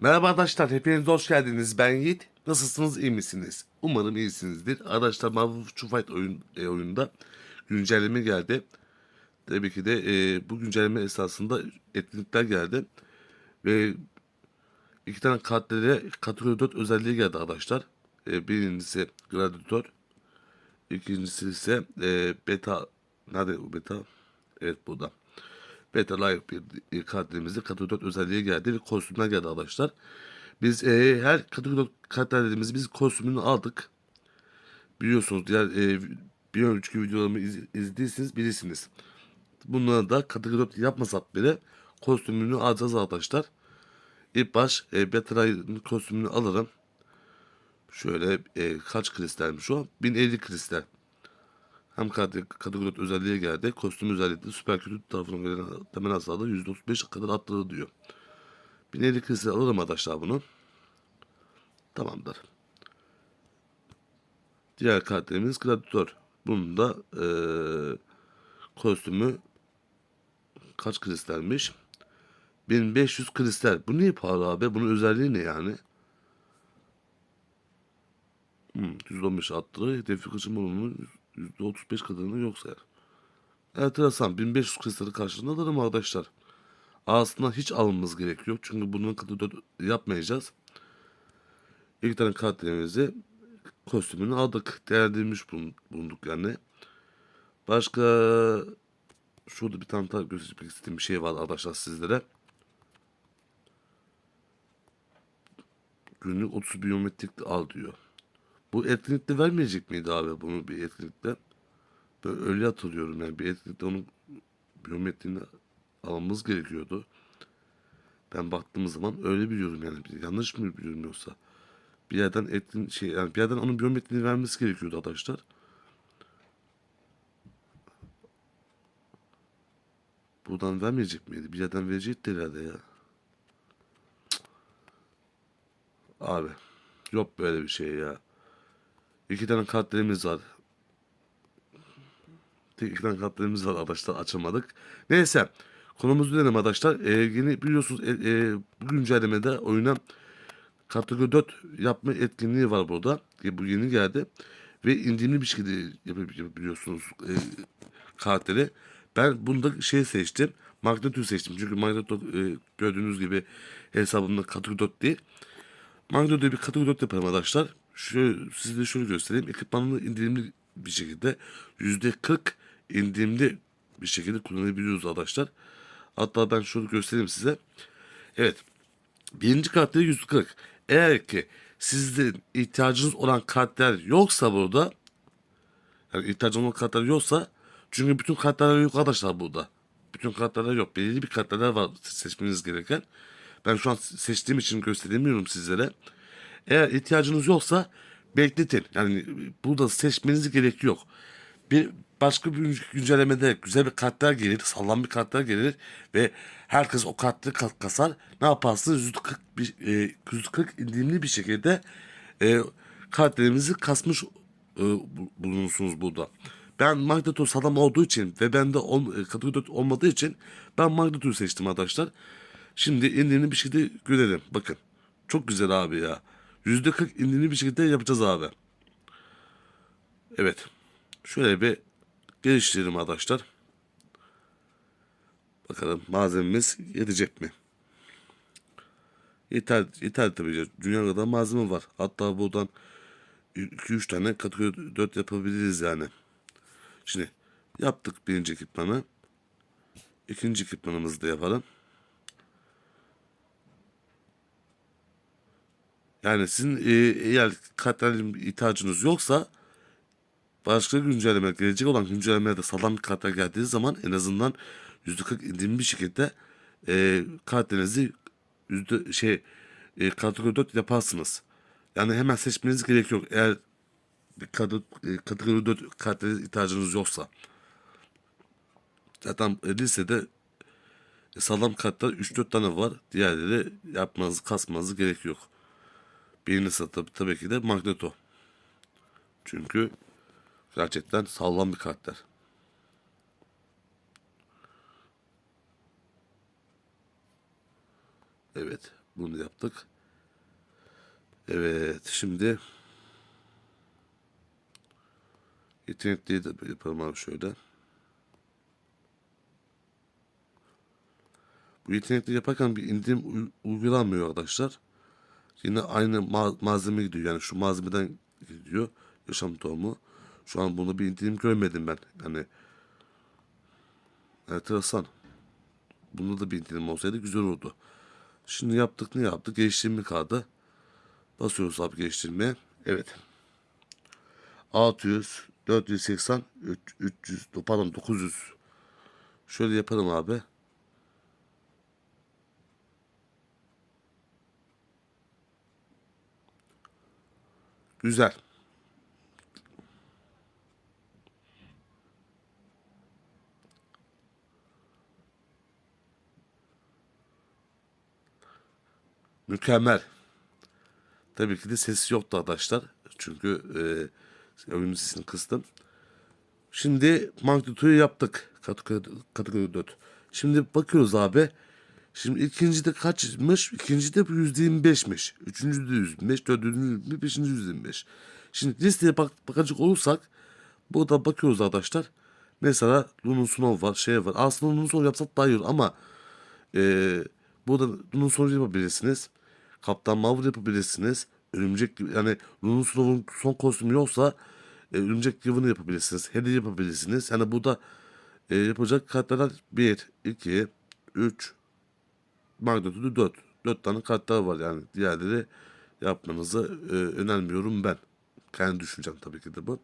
Merhaba arkadaşlar, hepiniz hoş geldiniz. Ben Yiğit. Nasılsınız, iyi misiniz? Umarım iyisinizdir. Arkadaşlar Marvel Future Fight oyun, e, oyunda güncelleme geldi. Tabii ki de e, bu güncelleme esasında etkinlikler geldi. Ve iki tane karaktere kategori 4 özelliği geldi arkadaşlar. E, birincisi Gladiator. İkincisi ise e, Beta. Nerede bu Beta? Evet burada. Beta Live bir karakterimizde kategori 4 özelliği geldi ve kostümler geldi arkadaşlar. Biz e, her kategori 4 karakterlerimizi biz kostümünü aldık. Biliyorsunuz diğer e, bir önceki videolarımı iz, izlediyseniz bilirsiniz. Bunlara da kategori 4 yapmasak bile kostümünü alacağız arkadaşlar. İlk baş e, Beta Live'ın kostümünü alırım. Şöyle e, kaç kristalmiş o? 1050 kristal. Hem kategori, kategori 4 özelliğe geldi. Kostüm özellikle süper kötü tarafından gelen temel hasarı %35 kadar arttırdı diyor. 1050 kristal alırım arkadaşlar bunu. Tamamdır. Diğer karakterimiz Gladiator. Bunun da eee, kostümü kaç kristalmiş? 1500 kristal. Bu niye pahalı abi? Bunun özelliği ne yani? Hmm, %15 arttırır. Hedefi kaçırma oranının %35 kadarını yok sayar. Enteresan. 1500 kristali karşılığında alırım arkadaşlar. Aslında hiç almamız gerek yok. Çünkü bunun kadar yapmayacağız. İki tane karakterimizi kostümünü aldık. Değerlendirmiş bulun- bulunduk yani. Başka şurada bir tane daha göstermek istediğim bir şey var arkadaşlar sizlere. Günlük 30 biyometrik al diyor. Bu etkinlikte vermeyecek miydi abi bunu bir etkinlikte? Ben öyle hatırlıyorum yani bir etkinlikte onun biyometriğini almamız gerekiyordu. Ben baktığım zaman öyle biliyorum yani yanlış mı biliyorum yoksa bir yerden etkin şey yani bir yerden onun biyometriğini vermesi gerekiyordu arkadaşlar. Buradan vermeyecek miydi? Bir yerden verecekti herhalde ya. Abi yok böyle bir şey ya. İki tane kartlarımız var. İki tane kartlarımız var arkadaşlar açamadık. Neyse konumuzu dönelim arkadaşlar. Ee, yeni biliyorsunuz e, e, bu güncellemede oyuna kategori 4 yapma etkinliği var burada. E, bu yeni geldi. Ve indirimli bir şekilde yapabiliyorsunuz e, karakteri. Ben bunda şey seçtim. Magneto seçtim. Çünkü Magneto e, gördüğünüz gibi hesabımda kategori 4 değil. Magneto'da bir kategori 4 yaparım arkadaşlar. Şöyle, size şöyle göstereyim. Ekipmanını indirimli bir şekilde %40 indirimli bir şekilde kullanabiliyoruz arkadaşlar. Hatta ben şunu göstereyim size. Evet. Birinci karakteri %40. Eğer ki sizin ihtiyacınız olan karakter yoksa burada yani ihtiyacınız olan karakter yoksa çünkü bütün karakterler yok arkadaşlar burada. Bütün karakterler yok. Belirli bir karakterler var seçmeniz gereken. Ben şu an seçtiğim için gösteremiyorum sizlere. Eğer ihtiyacınız yoksa bekletin. Yani burada seçmeniz gerek yok. Bir başka bir güncellemede güzel bir karakter gelir, sağlam bir karakter gelir ve herkes o karakteri ka- kasar. Ne yaparsınız? %40, bir, e, %40 indirimli bir şekilde e, karakterimizi kasmış e, bu- bulunursunuz burada. Ben Magneto sağlam olduğu için ve bende ol, e, kategori 4 olmadığı için ben Magneto'yu seçtim arkadaşlar. Şimdi indirimli bir şekilde görelim. Bakın. Çok güzel abi ya. %40 indirimli bir şekilde yapacağız abi. Evet. Şöyle bir geliştirelim arkadaşlar. Bakalım malzememiz yetecek mi? Yeter, yeter tabii. Dünya kadar malzeme var. Hatta buradan 2-3 tane kategori 4 yapabiliriz yani. Şimdi yaptık birinci ekipmanı. İkinci ekipmanımızı da yapalım. Yani sizin e, eğer karakterin ihtiyacınız yoksa başka güncelleme gelecek olan güncellemelerde sağlam bir karakter geldiği zaman en azından %40 indirimli bir şekilde e, karakterinizi yüzde şey e, kategori 4 yaparsınız. Yani hemen seçmeniz gerek yok. Eğer bir e, kategori 4 karaktere ihtiyacınız yoksa. Zaten e, listede e, sağlam karakter 3-4 tane var. Diğerleri yapmanız, kasmanız gerek yok. Birincisi tabii, tabii ki de Magneto. Çünkü gerçekten sağlam bir karakter. Evet. Bunu yaptık. Evet şimdi yetenekliyi de yapalım abi şöyle. Bu yetenekli yaparken bir indirim uy- uygulanmıyor arkadaşlar. Yine aynı ma- malzeme gidiyor. Yani şu malzemeden gidiyor. Yaşam tohumu. Şu an bunu bir indirim görmedim ben. Yani enteresan. Bunda da bir indirim olsaydı güzel olurdu. Şimdi yaptık ne yaptık? Geliştirme kaldı. Basıyoruz abi geliştirmeye. Evet. 600, 480, 3- 300, pardon 900. Şöyle yapalım abi. Güzel. Mükemmel. Tabii ki de ses yoktu arkadaşlar. Çünkü e, oyunun sesini kıstım. Şimdi magnitude'u yaptık. Kategori 4. Şimdi bakıyoruz abi. Şimdi ikincide kaçmış? İkincide bu %25'miş. Üçüncüde %25, dördüncüde %25, beşinci %25. Şimdi listeye bak, bakacak olursak burada bakıyoruz arkadaşlar. Mesela Lunun Snow var, şey var. Aslında Lunun Snow yapsak daha iyi olur ama ee, burada Lunun Snow yapabilirsiniz. Kaptan Marvel yapabilirsiniz. Örümcek gibi yani Lunun Snow'un son kostümü yoksa e, Örümcek Yıvını yapabilirsiniz. Hedi yapabilirsiniz. Yani burada e, yapacak kartlar 1, 2, 3, magnitude 4. 4 tane kartlar var yani. Diğerleri yapmanızı e, önermiyorum ben. Kendi düşüncem tabii ki de bu.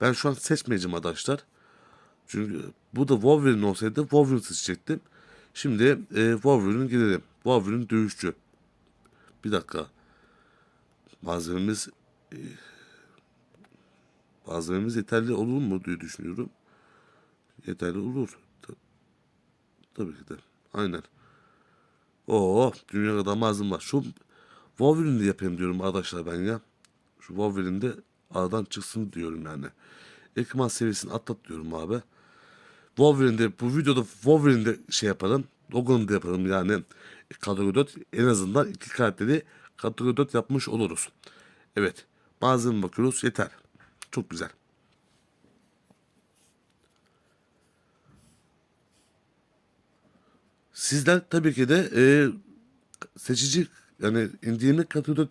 Ben şu an seçmeyeceğim arkadaşlar. Çünkü bu da Wolverine olsaydı Wolverine seçecektim. Şimdi e, Wolverine gidelim. Wolverine dövüşçü. Bir dakika. Malzememiz e, malzememiz yeterli olur mu diye düşünüyorum. Yeterli olur. Ta- tabii ki de. Aynen. Oo, dünya kadar malzeme var. Şu Wolverine'de yapayım diyorum arkadaşlar ben ya. Şu Wolverine'de aradan çıksın diyorum yani. Ekman seviyesini atlat diyorum abi. Wolverine'de bu videoda Wolverine'de şey yaparım. Logan'ı da yaparım yani. Kategori 4 en azından iki karakteri kategori 4 yapmış oluruz. Evet. Malzeme bakıyoruz. Yeter. Çok güzel. Sizler tabii ki de e, seçici yani indirimli kategori 4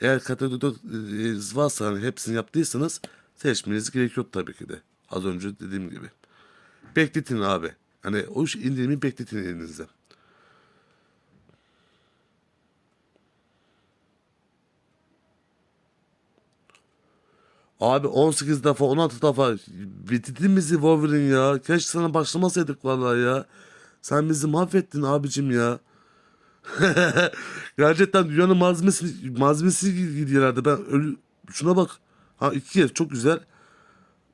eğer kategori 4 e, varsa hani hepsini yaptıysanız seçmeniz gerekiyor tabii ki de. Az önce dediğim gibi. Bekletin abi. Hani o iş indirimi bekletin elinizde. Abi 18 defa 16 defa bitirdin bizi Wolverine ya. Keşke sana başlamasaydık vallahi ya. Sen bizi mahvettin abicim ya. Gerçekten dünyanın malzemesi malzemesi gidiyorlardı. Ben ölü şuna bak. Ha iki kez çok güzel.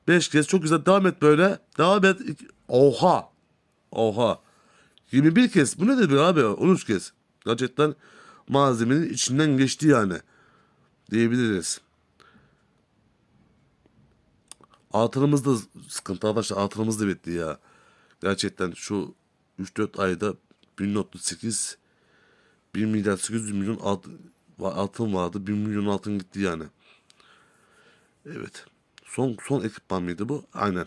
Beş kez çok güzel. Devam et böyle. Devam et. İki- Oha. Oha. 21 kez. Bu nedir be abi? 13 kez. Gerçekten malzemenin içinden geçti yani. Diyebiliriz. Altınımız da sıkıntı arkadaşlar. Altınımız da bitti ya. Gerçekten şu 3-4 ayda 1.38 1 milyar 800 milyon alt- va- altın vardı. 1 milyon altın gitti yani. Evet. Son son ekipman mıydı bu? Aynen.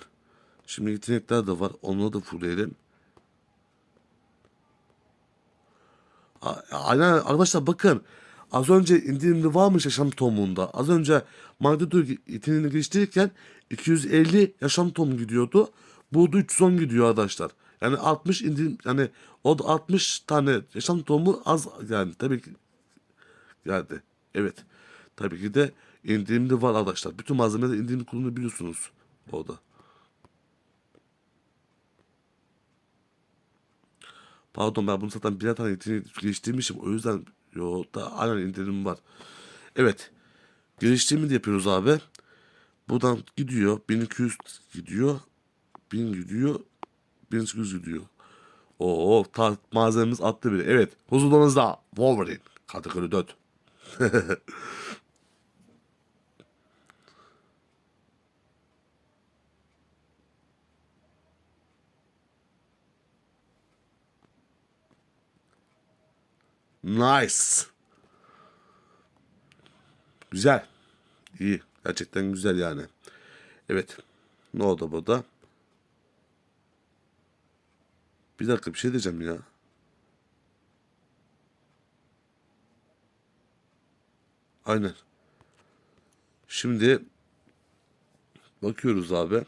Şimdi yetenekler de var. Onları da fullleyelim. Aynen arkadaşlar bakın. Az önce indirimli varmış yaşam tohumunda. Az önce Magneto yeteneğini geliştirirken 250 yaşam tohumu gidiyordu. Bu da 310 gidiyor arkadaşlar. Yani 60 indirim yani o da 60 tane yaşam tohumu az yani tabii ki geldi. Evet. Tabii ki de indirimli var arkadaşlar. Bütün malzemeler indirimli kullanabiliyorsunuz orada. Pardon ben bunu zaten birer tane geliştirmişim. O yüzden yo da aynen indirim var. Evet. Geliştirme de yapıyoruz abi. Buradan gidiyor. 1200 gidiyor. 1000 gidiyor. 1800 gidiyor. Oo ta malzememiz attı bile. Evet. Huzurlarınızda Wolverine. Kategori 4. Nice. Güzel. İyi. Gerçekten güzel yani. Evet. Ne oldu burada? Bir dakika bir şey diyeceğim ya. Aynen. Şimdi bakıyoruz abi.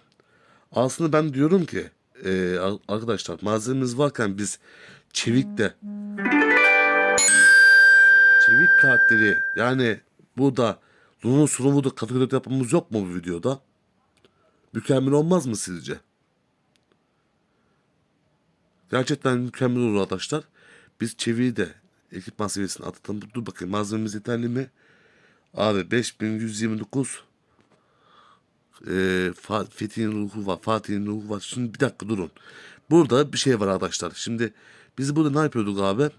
Aslında ben diyorum ki e, ar- arkadaşlar malzememiz varken biz çevik de çevik karakteri yani burada Luna'nın sunumu da yapmamız yok mu bu videoda? Mükemmel olmaz mı sizce? Gerçekten mükemmel olur arkadaşlar. Biz çeviyi de ekipman seviyesine atalım. Dur bakayım malzememiz yeterli mi? Abi 5129 e, Fethi'nin ruhu var. Fatih'in ruhu var. Şimdi bir dakika durun. Burada bir şey var arkadaşlar. Şimdi biz burada ne yapıyorduk abi?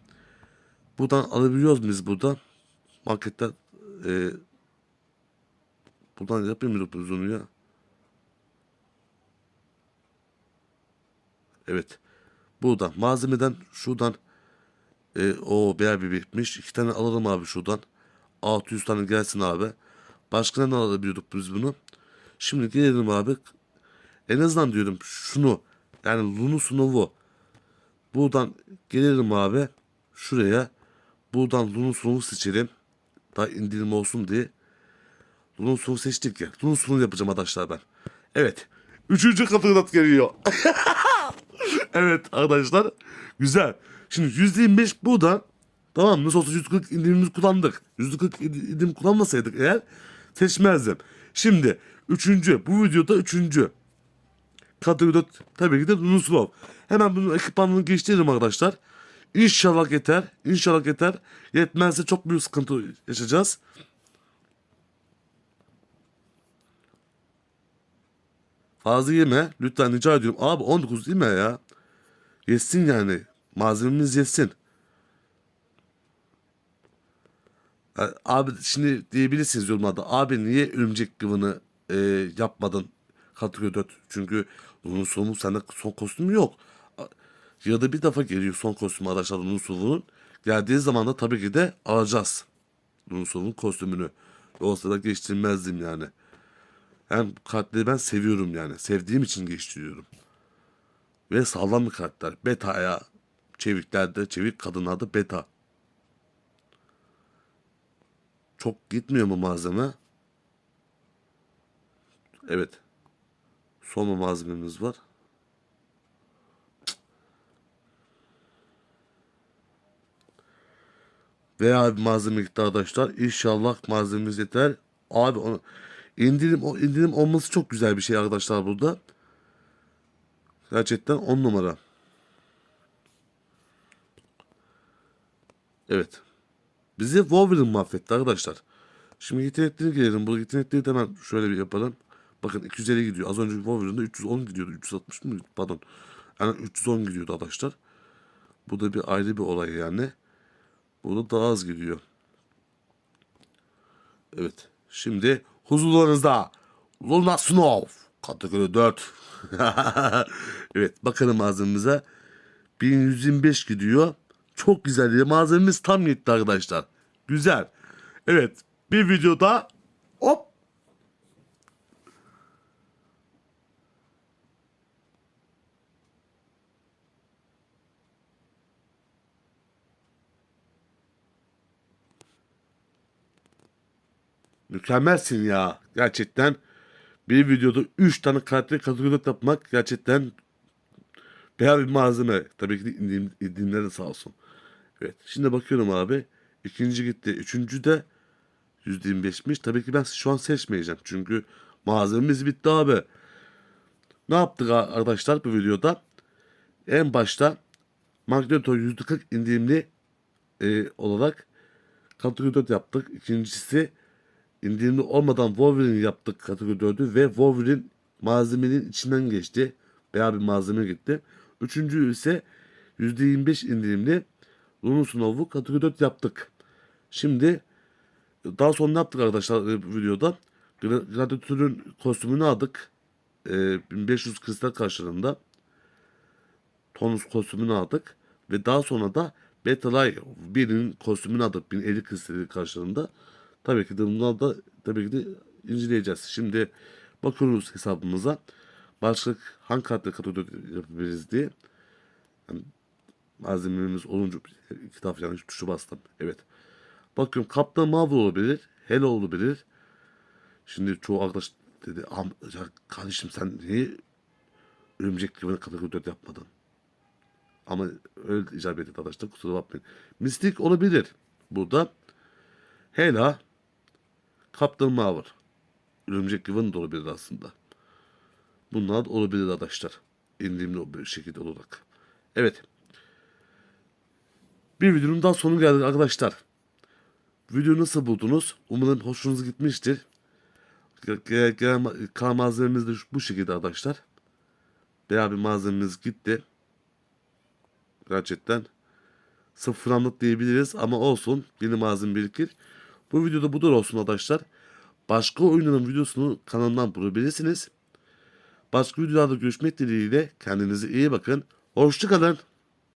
Buradan alabiliyoruz biz buradan? Marketten e, buradan yapıyor muyduk biz ya? Evet. Buradan malzemeden şuradan e, o bayağı bir bitmiş. İki tane alalım abi şuradan. 600 tane gelsin abi. Başka ne alabiliyorduk biz bunu? Şimdi gelelim abi. En azından diyorum şunu yani Lunu Sunov'u buradan gelelim abi şuraya buradan Lunu Sunov'u seçelim. Daha indirim olsun diye. Lunu Sunov'u seçtik ya. Lunu Sunov'u yapacağım arkadaşlar ben. Evet. Üçüncü kategori geliyor. evet arkadaşlar. Güzel. Şimdi %25 buradan tamam mı? nasıl olsa %40 indirimimizi kullandık. %40 indirim kullanmasaydık eğer seçmezdim. Şimdi üçüncü bu videoda üçüncü kategoride tabii ki de Nuslov. Hemen bunun ekipmanını geçtirelim arkadaşlar. İnşallah yeter. İnşallah yeter. Yetmezse çok büyük sıkıntı yaşayacağız. Fazla yeme. Lütfen rica ediyorum. Abi 19 yeme ya. Yesin yani. Malzememiz yesin. Ya Abi şimdi diyebilirsiniz yorumlarda. Abi niye örümcek kıvını e, yapmadın kategori 4? Çünkü bunun sonu sende son kostümü yok. A- Yılda bir defa geliyor son kostümü arkadaşlar bunun sonunun. Geldiği zaman da tabii ki de alacağız. Sonunun kostümünü. Yoksa da geçtirmezdim yani. Hem karakterleri ben seviyorum yani. Sevdiğim için geçtiriyorum. Ve sağlam bir karakter. Beta'ya çeviklerde, çevik kadınlarda beta. Çok gitmiyor mu malzeme? Evet. Son malzememiz var. Veya bir malzeme gitti arkadaşlar. İnşallah malzememiz yeter. Abi onu indirim indirim olması çok güzel bir şey arkadaşlar burada. Gerçekten 10 numara. Evet. Bizi Wolverine mahvetti arkadaşlar. Şimdi yetenekleri gelelim. Bu yetenekleri hemen şöyle bir yapalım. Bakın 250 gidiyor. Az önce Wolverine'de 310 gidiyordu. 360 mı? Pardon. Yani 310 gidiyordu arkadaşlar. Bu da bir ayrı bir olay yani. Burada daha az gidiyor. Evet. Şimdi huzurlarınızda Luna Snow kategori 4. evet bakalım malzememize. 1125 gidiyor. Çok güzel. Malzememiz tam yetti arkadaşlar. Güzel. Evet. Bir videoda hop Mükemmelsin ya. Gerçekten bir videoda 3 tane karakter kategori yapmak gerçekten bayağı bir malzeme. Tabii ki indirimleri de sağ olsun. Evet. Şimdi bakıyorum abi. İkinci gitti. Üçüncü de %25'miş. Tabii ki ben şu an seçmeyeceğim. Çünkü malzememiz bitti abi. Ne yaptık arkadaşlar bu videoda? En başta Magneto %40 indirimli e, olarak kategori 4 yaptık. İkincisi indirimli olmadan Wolverine yaptık kategori 4'ü ve Wolverine malzemenin içinden geçti. Bayağı bir malzeme gitti. Üçüncü ise %25 indirimli Lunu Snow'u kategori 4 yaptık. Şimdi daha sonra ne yaptık arkadaşlar e, videoda? Gladiatör'ün kostümünü aldık. E, 1500 kristal karşılığında. Tonus kostümünü aldık. Ve daha sonra da Betalay birinin kostümünü alıp 1050 kristali karşılığında tabii ki de bunları da tabii ki de inceleyeceğiz. Şimdi bakıyoruz hesabımıza. Başlık hangi kartla kategori yapabiliriz diye. Yani malzememiz olunca kitap yani tuşu bastım. Evet. Bakıyorum Kaptan Marvel olabilir. Hello olabilir. Şimdi çoğu arkadaş dedi "Am- ya kardeşim sen niye örümcek gibi kategori 4 yapmadın? Ama öyle icap etti arkadaşlar kusura bakmayın. Mistik olabilir burada. Hela Kaptan Marvel. Örümcek Yılan da olabilir aslında. Bunlar da olabilir arkadaşlar. İndiğimli bir şekilde olarak. Evet. Bir videonun daha sonu geldi arkadaşlar. Videoyu nasıl buldunuz? Umarım hoşunuza gitmiştir. Kalan malzememiz de bu şekilde arkadaşlar. Bayağı bir malzememiz gitti. Gerçekten sıfır anlık diyebiliriz ama olsun yeni malzeme birikir. Bu videoda budur olsun arkadaşlar. Başka oyunların videosunu kanalımdan bulabilirsiniz. Başka videolarda görüşmek dileğiyle kendinize iyi bakın. Hoşçakalın.